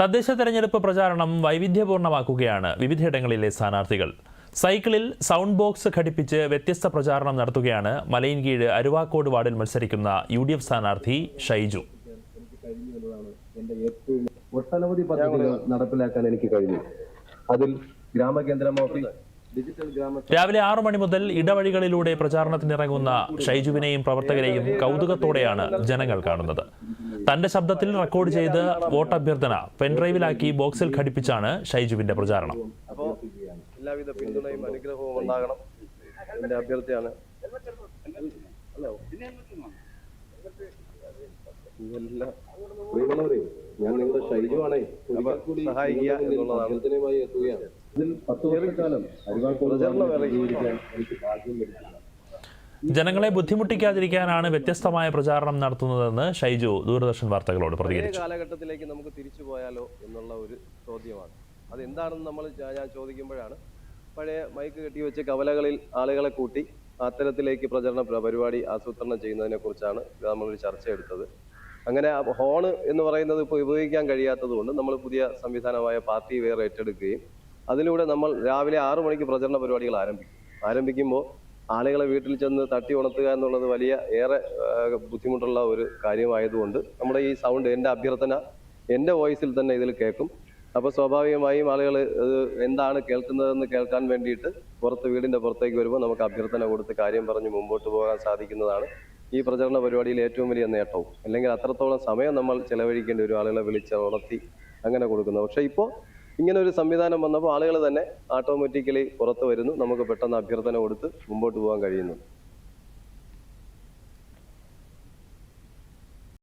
തദ്ദേശ തെരഞ്ഞെടുപ്പ് പ്രചാരണം വൈവിധ്യപൂർണമാക്കുകയാണ് വിവിധയിടങ്ങളിലെ സ്ഥാനാർത്ഥികൾ. സൈക്കിളിൽ സൗണ്ട് ബോക്സ് ഘടിപ്പിച്ച് വ്യത്യസ്ത പ്രചാരണം നടത്തുകയാണ് മലയിൻകീഴ് അരുവാക്കോട് വാർഡിൽ മത്സരിക്കുന്ന യു ഡി എഫ് സ്ഥാനാർത്ഥി ഷൈജു. ഒട്ടനവധി പദ്ധതികൾ നടപ്പിലാക്കാൻ എനിക്ക് കഴിഞ്ഞു. അതിൽ ഗ്രാമകേന്ദ്രം ഓഫീസ് രാവിലെ ആറു മണി മുതൽ ഇടവഴികളിലൂടെ പ്രചാരണത്തിനിറങ്ങുന്ന ഷൈജുവിനെയും പ്രവർത്തകരെയും കൗതുകത്തോടെയാണ് ജനങ്ങൾ കാണുന്നത്. തന്റെ ശബ്ദത്തിൽ റെക്കോർഡ് ചെയ്ത് വോട്ടഭ്യർത്ഥന പെൻഡ്രൈവിലാക്കി ബോക്സിൽ ഘടിപ്പിച്ചാണ് ഷൈജുവിന്റെ പ്രചാരണം. എല്ലാവിധ പിന്തുണയും അനുഗ്രഹവും ഉണ്ടാകണം. എന്റെ അഭ്യർത്ഥിയാണ് ഞാൻ നിങ്ങളുടെ ഷൈജുവാണേ ഒരിക്കൽ കൂടി സഹായിക്കുക എന്നുള്ളതാണ്. എത്തുകയാണ്. ഇതിൽ പത്ത് വർഷക്കാലം എനിക്ക് ഭാഗ്യം ലഭിച്ചില്ല ജനങ്ങളെ ബുദ്ധിമുട്ടിക്കാതിരിക്കാനാണ് വ്യത്യസ്തമായ പ്രചാരണം നടത്തുന്നതെന്ന് ഷൈജു ദൂരദർശൻ വാർത്തകളോട് പഴയ പ്രതികരിച്ചു. കാലഘട്ടത്തിലേക്ക് നമുക്ക് തിരിച്ചു പോയാലോ എന്നുള്ള ഒരു ചോദ്യമാണ്. അതെന്താണെന്ന് നമ്മൾ ഞാൻ ചോദിക്കുമ്പോഴാണ്. പഴയ മൈക്ക് കെട്ടി കെട്ടിവെച്ച് കവലകളിൽ ആളുകളെ കൂട്ടി അത്തരത്തിലേക്ക് പ്രചരണ പരിപാടി ആസൂത്രണം ചെയ്യുന്നതിനെ കുറിച്ചാണ് നമ്മളൊരു ചർച്ച എടുത്തത് അങ്ങനെ ഹോണ് എന്ന് പറയുന്നത് ഇപ്പോൾ ഉപയോഗിക്കാൻ കഴിയാത്തതുകൊണ്ട് നമ്മൾ പുതിയ സംവിധാനമായ പാർട്ടി വെയർ ഏറ്റെടുക്കുകയും അതിലൂടെ നമ്മൾ രാവിലെ ആറു മണിക്ക് പ്രചരണ പരിപാടികൾ ആരംഭിക്കും. ആരംഭിക്കുമ്പോൾ ആളുകളെ വീട്ടിൽ ചെന്ന് തട്ടി ഉണർത്തുക എന്നുള്ളത് വലിയ ഏറെ ബുദ്ധിമുട്ടുള്ള ഒരു കാര്യമായതുകൊണ്ട് നമ്മുടെ ഈ സൗണ്ട് എന്റെ അഭ്യർത്ഥന എന്റെ വോയിസിൽ തന്നെ ഇതിൽ കേൾക്കും. അപ്പോൾ സ്വാഭാവികമായും ആളുകൾ എന്താണ് കേൾക്കുന്നതെന്ന് കേൾക്കാൻ വേണ്ടിയിട്ട് പുറത്ത് വീടിന്റെ പുറത്തേക്ക് വരുമ്പോൾ നമുക്ക് അഭ്യർത്ഥന കൊടുത്ത് കാര്യം പറഞ്ഞ് മുമ്പോട്ട് പോകാൻ സാധിക്കുന്നതാണ്. ഈ പ്രചരണ പരിപാടിയിൽ ഏറ്റവും വലിയ നേട്ടവും. അല്ലെങ്കിൽ അത്രത്തോളം സമയം നമ്മൾ ചെലവഴിക്കേണ്ടി വരും ആളുകളെ വിളിച്ച് ഉണർത്തി അങ്ങനെ കൊടുക്കുന്നത് പക്ഷേ ഇപ്പോൾ ഇങ്ങനെ ഒരു സംവിധാനം വന്നപ്പോൾ ആളുകൾ തന്നെ ഓട്ടോമാറ്റിക്കലി പുറത്ത് വരുന്നു. നമുക്ക് പെട്ടെന്ന് അഭ്യർത്ഥന കൊടുത്ത് മുമ്പോട്ട് പോകാൻ കഴിയുന്നു.